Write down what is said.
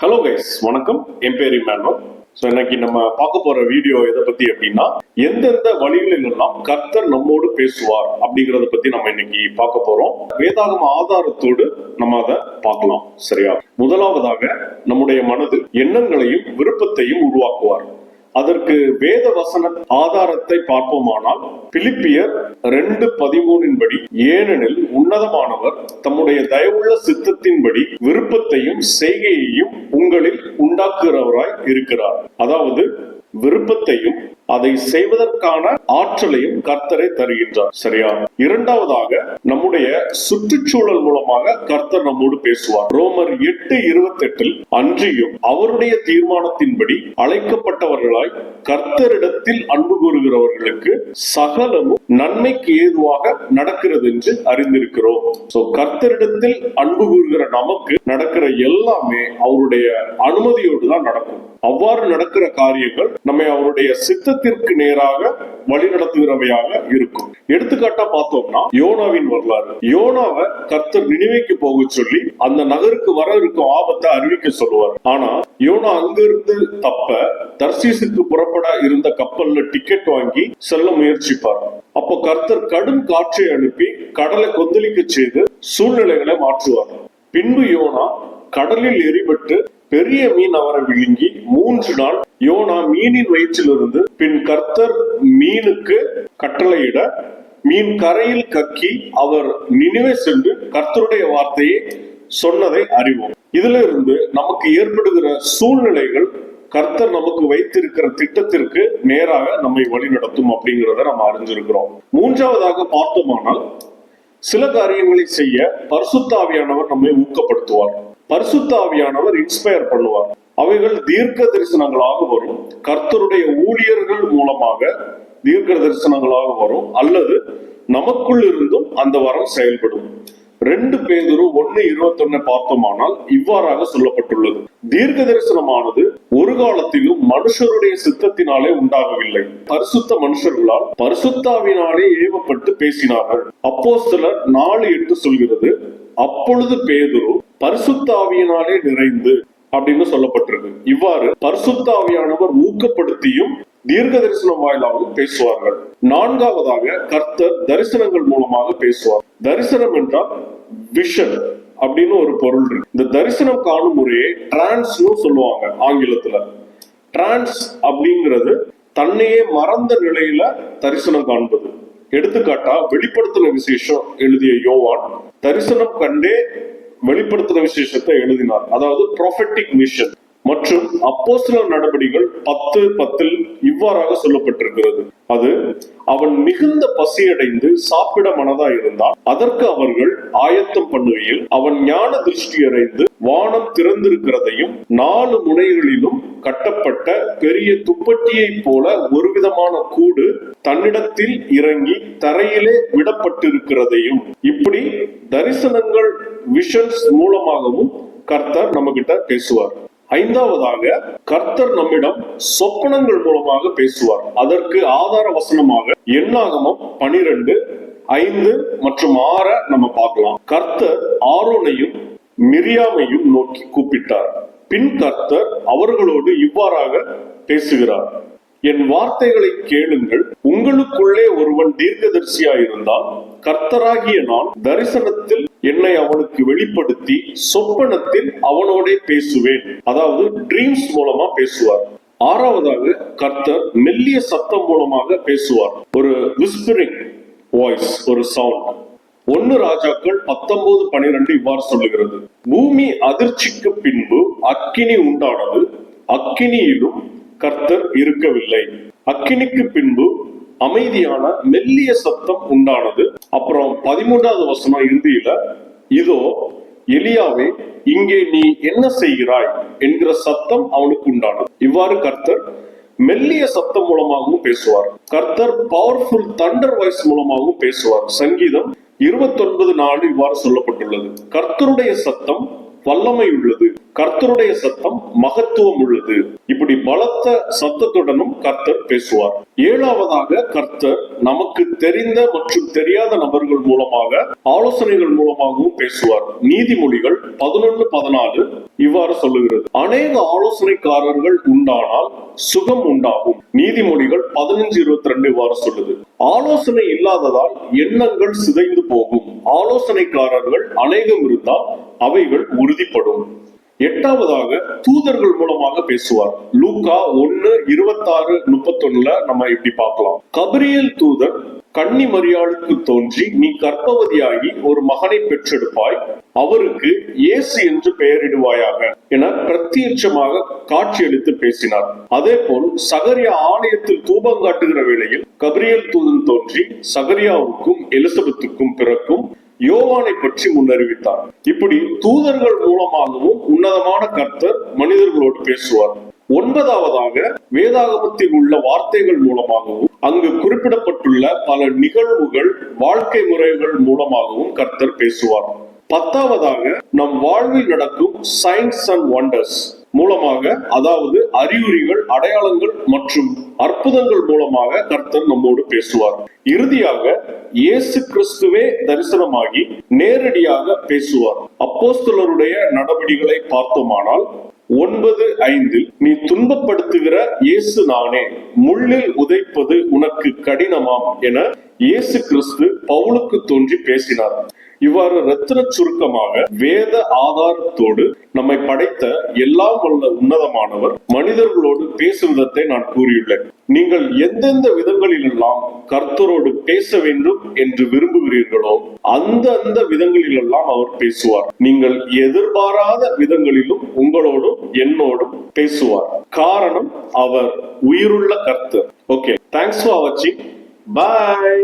Hello guys வணக்கம். என் பேர் Emmanuel so இன்னைக்கு நம்ம பார்க்க போற வீடியோ எதை பத்தி அப்படின்னா எந்தெந்த வழிகளில் எல்லாம் கர்த்தர் நம்மோடு பேசுவார் அப்படிங்கறத பத்தி நம்ம இன்னைக்கு பார்க்க போறோம். வேதாகம ஆதாரத்தோடு நம்ம அதை பார்க்கலாம். சரியா? முதலாவதாக நம்முடைய மனதில் எண்ணங்களையும் விருப்பத்தையும் உருவாக்குவார். அதற்கு வேத வசன ஆதாரத்தை பார்ப்போமானால் பிலிப்பியர் ரெண்டு பதிமூனின் படி ஏனெனில் உன்னதமானவர் தம்முடைய தயவுள்ள சித்தத்தின்படி விருப்பத்தையும் செய்கையையும் உங்களில் உண்டாக்குகிறவராய் இருக்கிறார். அதாவது விருப்பத்தையும் அதை செய்வதற்கான ஆற்றலையும் கர்த்தரை தருகின்றார். சரியா? இரண்டாவதாக நம்முடைய சுற்றுச்சூழல் மூலமாக கர்த்தர் நம்மோடு பேசுவார். ரோமர் எட்டு இருபத்தி எட்டில் அன்றியும் அவருடைய தீர்மானத்தின்படி அழைக்கப்பட்டவர்களாய் கர்த்தரிடத்தில் அன்பு கூறுகிறவர்களுக்கு சகலமும் நன்மைக்கு ஏதுவாக நடக்கிறது என்று அறிந்திருக்கிறோம். சோ கர்த்தரிடத்தில் அன்பு கூறுகிற நமக்கு நடக்கிற எல்லாமே அவருடைய அனுமதியோடு தான் நடக்கும். அவ்வாறு நடக்கிற காரியங்கள் நம்மை அவருடைய சித்த சித்தத்திற்கு நேராக வழிநடத்துகிறவையாக இருக்கும். எடுத்துக்காட்டா பார்த்தோம்னா யோனாவின் வரலாறு. யோனாவை கர்த்தர் நினைவைக்கு போக சொல்லி அந்த நகருக்கு வர இருக்கும் ஆபத்தை அறிவிக்க சொல்லுவார். ஆனா யோனா அங்கிருந்து தப்ப தர்சீசுக்கு புறப்பட இருந்த கப்பல்ல டிக்கெட் வாங்கி செல்ல முயற்சிப்பார். அப்போ கர்த்தர் கடும் காற்றை அனுப்பி கடலை கொந்தளிக்க செய்து சூழ்நிலைகளை மாற்றுவார். பின்பு யோனா கடலில் எரிபட்டு பெரிய மீன் அவரை விழுங்கி மூன்று நாள் யோனா மீனின் வயிற்றிலிருந்து பின் கர்த்தர் மீனுக்கு கட்டளையிட மீன் கரையில் கக்கி அவர் நினைவே சென்று கர்த்தருடைய வார்த்தையை சொன்னதை அறிவோம். இதுல இருந்து நமக்கு ஏற்படுகிற சூழ்நிலைகள் கர்த்தர் நமக்கு வைத்திருக்கிற திட்டத்திற்கு நேராக நம்மை வழிநடத்தும் அப்படிங்கிறத நம்ம அறிஞ்சிருக்கிறோம். மூன்றாவதாக பார்த்தோமானால் சில காரியங்களை செய்ய பரிசுத்தாவியானவர் நம்மை ஊக்கப்படுத்துவார். பரிசுத்தாவியானவர் இன்ஸ்பயர் பண்ணுவார். அவைகள் தீர்க்க தரிசனங்களாக வரும். கர்த்தருடைய ஊழியர்கள் மூலமாக தீர்க்க தரிசனங்களாக வரும். அல்லது நமக்குள் இருந்தும் அந்த வரம் செயல்படும். ரெண்டு பேதரு ஒன்னு இருபத்தொன்னு பார்த்தோமானால் இவ்வாறாக சொல்லப்பட்டுள்ளது. தீர்க்க தரிசனமானது ஒரு காலத்திலும் மனுஷருடைய சித்தத்தினாலே உண்டாகவில்லை. பரிசுத்த மனுஷர்களால் பரிசுத்தாவினாலே ஏவப்பட்டு பேசினார்கள். அப்போ சிலர் நாலு எட்டு சொல்கிறது அப்பொழுது பேதுரு பரிசுத்தாவியினாலே நிறைந்து அப்படின்னு சொல்லப்பட்டிருக்கு. இவ்வாறு பரிசுத்தாவியானவர் ஊக்கப்படுத்தியும் தீர்க்க தரிசனம் வாயிலாகவும் பேசுவார்கள். நான்காவதாக கர்த்தர் தரிசனங்கள் மூலமாக பேசுவார். தரிசனம் என்றால் விஷன் அப்படின்னு ஒரு பொருள் இருக்கு. இந்த தரிசனம் காணும் முறையை டிரான்ஸ்னு சொல்லுவாங்க ஆங்கிலத்துல. டிரான்ஸ் அப்படிங்கிறது தன்னையே மறந்த நிலையில தரிசனம் காண்பது. எடுத்துக்காட்டா வெளிப்படுத்தின விசேஷம் எழுதிய யோவான் தரிசனம் கண்டே வெளிப்படுத்தின விசேஷத்தை எழுதினார். அதாவது ப்ராஃபட்டிக் மிஷன் மற்றும் அப்போஸ்தலர் நடவடிக்கைகள் பத்து பத்தில் இவ்வாறாக சொல்லப்பட்டிருக்கிறது. அது அவன் மிகுந்த பசியடைந்து சாப்பிட மனதா இருந்தான். அதற்கு அவர்கள் ஆயத்தம் பண்ணுகையில் அவன் ஞான திருஷ்டி அடைந்து வானம் திறந்திருக்கிறதையும் நாலு முனைகளிலும் கட்டப்பட்ட பெரிய துப்பட்டியைப் போல ஒரு விதமான கூடு தன்னிடத்தில் இறங்கி தரையிலே விடப்பட்டிருக்கிறதையும் இப்படி தரிசனங்கள் விஷன்ஸ் மூலமாகவும் கர்த்தர் நம்ம கிட்ட பேசுவார். ஐந்தாவதாக கர்த்தர் நம்மிடம் சொப்பனங்கள் மூலமாக பேசுவார். அதற்கு ஆதார வசனமாக எண்ணாகமம் பனிரெண்டு ஐந்து மற்றும் ஆற நம்ம பார்க்கலாம். கர்த்தர் ஆரோனையும் மிரியாமையும் நோக்கி கூப்பிட்டார். பின் கர்த்தர் அவர்களோடு இவ்வாறாக பேசுகிறார். என் வார்த்தைகளை கேளுங்கள். உங்களுக்குள்ளே ஒருவன் தீர்க்கதரிசியாயிருந்தால் கர்த்தராகிய நான் தரிசனத்தில் என்னை அவனுக்கு வெளிப்படுத்தி சொப்பனத்தில் அவனோடே பேசுவேன். அதாவது ட்ரீம்ஸ் மூலமா பேசுவார். ஆறாவதாக கர்த்தர் மெல்லிய சத்தம் மூலமாக பேசுவார். ஒரு விஸ்பரிங் வாய்ஸ் ஒரு சவுண்ட் ஒன்னு ராஜாக்கள் பத்தொன்பது பனிரெண்டு இவ்வாறு சொல்லுகிறது. பூமி அதிர்ச்சிக்கு பின்பு அக்கினி உண்டானது அக்கினியிலும் கர்த்தர் இருக்கவில்லை. அக்கினிக்கு பின்பு அமைதியான மெல்லிய சத்தம் உண்டானது. அப்புறம் பதிமூன்றாவது வசனம் இறுதியில இதோ எலியாவே இங்கே நீ என்ன செய்கிறாய்? என்கிற சத்தம் அவனுக்கு உண்டானது. இவ்வாறு கர்த்தர் மெல்லிய சத்தம் மூலமாகவும் பேசுவார். கர்த்தர் பவர்ஃபுல் தண்டர் வாய்ஸ் மூலமாகவும் பேசுவார். சங்கீதம் இருபத்தொன்பது நாலு இவ்வாறு சொல்லப்பட்டுள்ளது. கர்த்தருடைய சத்தம் வல்லமை உள்ளது கர்த்தருடைய சத்தம் மகத்துவம் உள்ளது இப்படி பலத்த சத்தத்துடனும் கர்த்தர் பேசுவார். ஏழாவதாக கர்த்தர் நமக்கு தெரிந்த மற்றும் தெரியாத நபர்கள் மூலமாக ஆலோசனைகள் மூலமாகவும் பேசுவார். நீதிமொழிகள் பதினொன்னு பதினாலு இவ்வாறு சொல்லுகிறது. அநேக ஆலோசனைக்காரர்கள் உண்டானால் சுகம் உண்டாகும். நீதிமொழிகள் பதினஞ்சு இருபத்தி ரெண்டு இவ்வாறு சொல்லுது. ஆலோசனை இல்லாததால் எண்ணங்கள் சிதைந்து போகும். ஆலோசனைக்காரர்கள் அநேகம் இருந்தால் அவைகள் உறுதிப்படும். எட்டாவதாக தூதர்கள் மூலமாக பேசுவார். லூக்கா ஒன்னு இருபத்தாறு முப்பத்தொன்னுல நம்ம இப்படி பார்க்கலாம். கபிரியல் தூதர் கன்னி மரியாளுக்கு தோன்றி நீ கர்ப்பவதியாகி ஒரு மகனை பெற்றெடுப்பாய். அவருக்கு இயேசு என்று பெயரிடுவாயாக என பிரத்யட்சமாக காட்சியளித்து பேசினார். அதே போல் சகரியா ஆலயத்தில் தூபம் காட்டுகிற வேளையில் கபிரியல் தூதன் தோன்றி சகரியாவுக்கும் எலிசபெத்துக்கும் பிறக்கும் யோவானை பற்றி முன்னறிவித்தார். இப்படி தூதர்கள் மூலமாகவும் உன்னதமான கர்த்தர் மனிதர்களோடு பேசுவார். ஒன்பதாவதாக வேதாகமத்தில் உள்ள வார்த்தைகள் மூலமாகவும் அங்கு குறிப்பிடப்பட்டுள்ள பல நிகழ்வுகள் வாழ்க்கை முறைகள் மூலமாகவும் கர்த்தர் பேசுவார். பத்தாவதாக நம் வாழ்வில் நடக்கும் சயின்ஸ் அண்ட் வண்டர்ஸ் மூலமாக அதாவது அறிகுறிகள் அடையாளங்கள் மற்றும் அற்புதங்கள் மூலமாக கர்த்தர் நம்மோடு பேசுவார். இறுதியாக இயேசு கிறிஸ்துவே தரிசனமாகி நேரடியாக பேசுவார். அப்போஸ்தலருடைய நடவடிக்கைகளை பார்த்தோமானால் ஒன்பது ஐந்தில் நீ துன்பப்படுத்துகிற இயேசு நானே முள்ளில் உதைப்பது உனக்கு கடினமாம் என இயேசு கிறிஸ்து பவுலுக்கு தோன்றி பேசினார். இவ்வாறு ரத்தின சுருக்கமாக வேத ஆதாரத்தோடு நம்மை படைத்த எல்லாம் வல்ல உன்னதமானவர் மனிதர்களோடு பேசும் விதத்தை நான் கூறியுள்ளேன். நீங்கள் எந்தெந்த விதங்களிலெல்லாம் கர்த்தரோடு பேச வேண்டும் என்று விரும்புகிறீர்களோ அந்த அந்த விதங்களிலெல்லாம் அவர் பேசுவார். நீங்கள் எதிர்பாராத விதங்களிலும் உங்களோடும் என்னோடும் பேசுவார். காரணம் அவர் உயிருள்ள கர்த்தர். ஓகே தேங்க்ஸ் ஃபார் வாட்சிங் பாய்